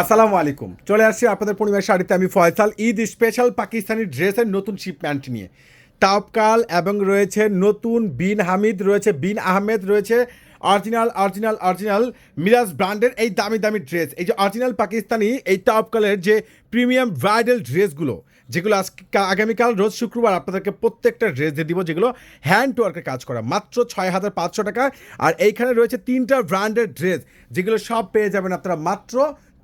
আসসালামু আলাইকুম। চলে আসছি আপনাদের পরিবার শাড়িতে। আমি ফয়সাল, ঈদ স্পেশাল পাকিস্তানি ড্রেসের নতুন শিপম্যান্ট নিয়ে। তাপকাল এবং রয়েছে নতুন বিন হামিদ, রয়েছে বিন আহমেদ, রয়েছে অরিজিনাল অরিজিনাল অরিজিনাল মিরাজ ব্র্যান্ডের এই দামি দামি ড্রেস এই যে অরিজিনাল পাকিস্তানি এই তাপকালের যে প্রিমিয়াম ব্রাইডাল ড্রেসগুলো যেগুলো আজ আগামীকাল, রোজ শুক্রবার আপনাদেরকে প্রত্যেকটা ড্রেস দিয়ে দিব, যেগুলো হ্যান্ড ওয়ার্কের কাজ করা। মাত্র ছয় হাজার পাঁচশো টাকা। আর এইখানে রয়েছে তিনটা ব্র্যান্ডের ড্রেস যেগুলো সব পেয়ে যাবেন আপনারা মাত্র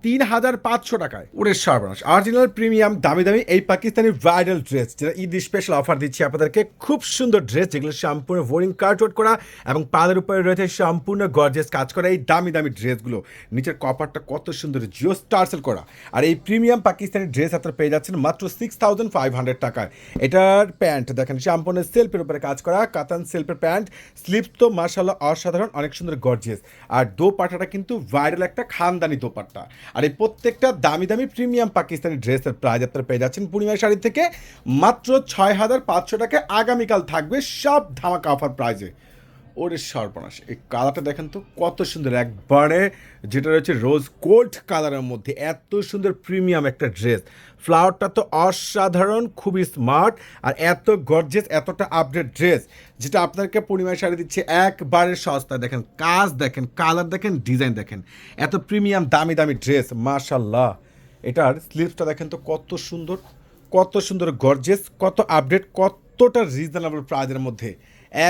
তিন হাজার পাঁচশো টাকায়। ওরে সর্বনাশ। অরিজিনাল প্রিমিয়াম দামি দামি এই পাকিস্তানি ব্রাইডাল ড্রেস যেটা ঈদ স্পেশাল অফার দিচ্ছি আপনাদেরকে। খুব সুন্দর ড্রেস যেগুলো সম্পূর্ণ বোরিং কার্টওয়ার্ড করা এবং পাদের উপরে রয়েছে সম্পূর্ণ গর্জেস কাজ করা এই দামি দামি ড্রেসগুলো নিচের কপারটা কত সুন্দর জিও স্টারসেল করা। আর এই প্রিমিয়াম পাকিস্তানি ড্রেস আপনারা পেয়ে যাচ্ছেন মাত্র সিক্স থাউজেন্ড ফাইভ হান্ড্রেড টাকায়। এটার প্যান্ট দেখেন, সম্পূর্ণ সেলফের উপরে কাজ করা কাতান সেলফের প্যান্ট স্লিপস তো মার্শাল্লাহ অসাধারণ, অনেক সুন্দর গর্জিয়াস আর দোপাটাটা কিন্তু ভাইরাল একটা খানদানি দোপাট্টা। আর এই প্রত্যেকটা দামি দামি প্রিমিয়াম পাকিস্তানি ড্রেসের প্রাইজ আপনারা পেয়ে যাচ্ছেন পূর্ণিমা শাড়ি থেকে মাত্র ছয় হাজার পাঁচশো টাকা আগামীকাল থাকবে সব ধামাকা অফার প্রাইজে। ওরে সর্বনাশ। এই কালারটা দেখেন তো, কত সুন্দর। একবারে যেটা রয়েছে রোজ গোল্ড কালারের মধ্যে, এত সুন্দর প্রিমিয়াম একটা ড্রেস ফ্লাওয়ারটা তো অসাধারণ, খুবই স্মার্ট আর এত গর্জেস এতটা আপডেট ড্রেস যেটা আপনাকে পূর্ণিমায় শাড়ি দিচ্ছে একবারে সস্তা দেখেন কাজ দেখেন কালার দেখেন ডিজাইন দেখেন। এত প্রিমিয়াম দামি দামি ড্রেস মাশাল্লাহ এটার স্লিভসটা দেখেন তো কত সুন্দর কত সুন্দর গর্জেস কত আপডেট কতটা রিজনেবল প্রাইজের মধ্যে।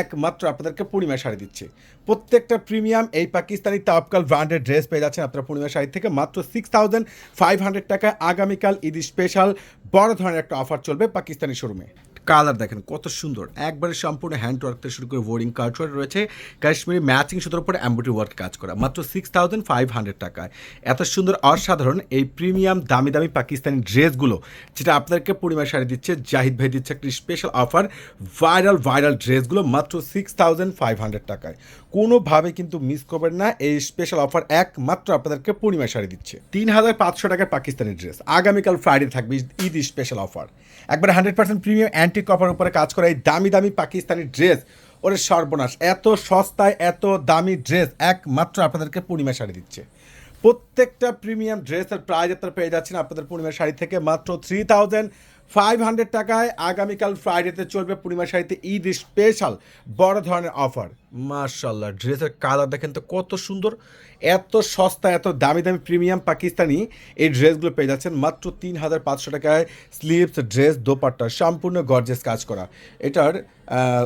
একমাত্র আপনাদেরকে পূর্ণিমা শাড়ি দিচ্ছে। প্রত্যেকটা প্রিমিয়াম এই পাকিস্তানি তাপকাল ব্র্যান্ডের ড্রেস পেয়ে যাচ্ছেন আপনারা পূর্ণিমা শাড়ি থেকে মাত্র সিক্স থাউজেন্ড ফাইভ হান্ড্রেড টাকা আগামীকাল ঈদ স্পেশাল বড় ধরনের একটা অফার চলবে পাকিস্তানি শোরুমে কালার দেখেন, কত সুন্দর। একবারে সম্পূর্ণ হ্যান্ড ওয়ার্ক থেকে শুরু করে বোর্ডিং কার্টওয়ার্ক রয়েছে। কাশ্মীরি ম্যাচিং সুতোর উপরে অ্যাম্বুটি ওয়ার্ক কাজ করা। মাত্র সিক্স থাউজেন্ড ফাইভ হান্ড্রেড টাকায়। এত সুন্দর, অসাধারণ এই প্রিমিয়াম দামি দামি পাকিস্তানি ড্রেসগুলো, যেটা আপনাদেরকে পূর্ণিমা শাড়ি দিচ্ছে, জাহিদ ভাই দিচ্ছে একটি স্পেশাল অফার ভাইরাল ভাইরাল ড্রেসগুলো মাত্র সিক্স থাউজেন্ড ফাইভ হান্ড্রেড টাকায়। কোনোভাবে কিন্তু মিস করবেন না, এই স্পেশাল অফার একমাত্র আপনাদেরকে পূর্ণিমা শাড়ি দিচ্ছে। তিন হাজার পাঁচশো টাকার পাকিস্তানি ড্রেস। আগামীকাল ফ্রাইডে থাকবে ঈদ স্পেশাল অফার একবার hundred percent premium anti copper উপরে কাজ করা এই দামি দামি পাকিস্তানি ড্রেস। ওরে সর্বনাশ, এত সস্তায়, এত দামি ড্রেস, একমাত্র আপনাদেরকে পূর্ণিমা শাড়ি দিচ্ছে। প্রত্যেকটা প্রিমিয়াম ড্রেসের প্রাইজ আপনারা পেয়ে যাচ্ছেন আপনাদের পূর্ণিমা শাড়ি থেকে মাত্র থ্রি থাউজেন্ড ফাইভ হান্ড্রেড টাকায়। আগামীকাল ফ্রাইডেতে চলবে পূর্ণিমা শাড়িতে ঈদ স্পেশাল বড় ধরনের অফার মার্শাল্লাহ ড্রেসের কালার দেখেন তো কত সুন্দর, এত সস্তা, এত দামি দামি প্রিমিয়াম পাকিস্তানি এই ড্রেসগুলো পেয়ে যাচ্ছেন। মাত্র তিন হাজার পাঁচশো টাকায় স্লিভস ড্রেস দোপাট্টা, সম্পূর্ণ গর্জেস কাজ করা। এটার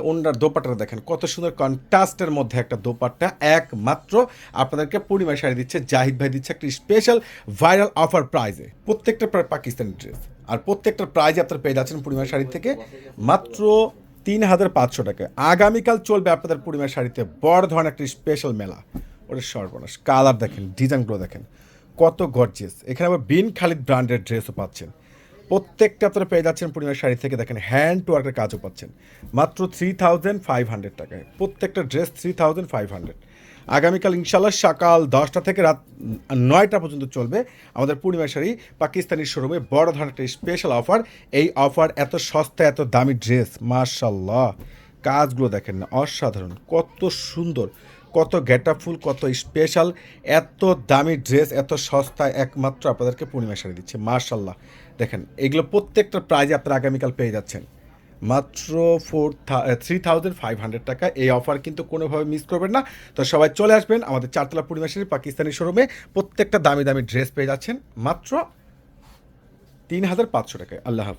ওনার দোপাট্টাটা দেখেন, কত সুন্দর কন্ট্রাস্টের মধ্যে একটা দোপাট্টা। একমাত্র আপনাদেরকে পূর্ণিমা শাড়ি দিচ্ছে, জাহিদ ভাই দিচ্ছে একটি স্পেশাল ভাইরাল অফার প্রাইজে প্রত্যেকটা পাকিস্তানি ড্রেস আর প্রত্যেকটা প্রাইজ আপনারা পেয়ে যাচ্ছেন পূর্ণিমা শাড়ি থেকে মাত্র তিন হাজার পাঁচশো টাকায় আগামীকাল চলবে আপনাদের পূর্ণিমা শাড়িতে বড় ধরনের একটি স্পেশাল মেলা। ওটা সর্বনাশ। কালার দেখেন ডিজাইনগুলো দেখেন। কত গর্জিয়াস এখানে আবার বিন খালিদ ব্র্যান্ডের ড্রেসও পাচ্ছেন। প্রত্যেকটা আপনারা পেয়ে যাচ্ছেন পূর্ণিমা শাড়ি থেকে দেখেন হ্যান্ড ওয়ার্কের কাজও পাচ্ছেন। মাত্র থ্রি থাউজেন্ড ফাইভ হান্ড্রেড টাকায়। প্রত্যেকটা dress three thousand five hundred আগামীকাল ইনশাল্লাহ সকাল দশটা থেকে রাত নয়টা পর্যন্ত চলবে আমাদের পূর্ণিমা শাড়ি পাকিস্তানি শোরুমে বড় ধরনের একটা স্পেশাল অফার এই অফার এত সস্তা, এত দামি ড্রেস মার্শাল্লাহ কাজগুলো দেখেন না, অসাধারণ, কত সুন্দর, কত ফুল কত স্পেশাল এত দামি ড্রেস এত সস্তায় একমাত্র আপনাদেরকে পূর্ণিমা শাড়ি দিচ্ছে মার্শাল্লাহ দেখেন, এগুলো প্রত্যেকটা প্রাইজে আপনারা আগামীকাল পেয়ে যাচ্ছেন। মাত্র four three thousand five hundred টাকা। এই অফার কিন্তু কোনোভাবে মিস করবেন না। তো সবাই চলে আসবেন আমাদের চারতলা পূর্ণিমাসের পাকিস্তানি শোরুমে প্রত্যেকটা দামি দামি ড্রেস পেয়ে যাচ্ছেন মাত্র তিন হাজার পাঁচশো টাকায়। আল্লাহ হাফেজ।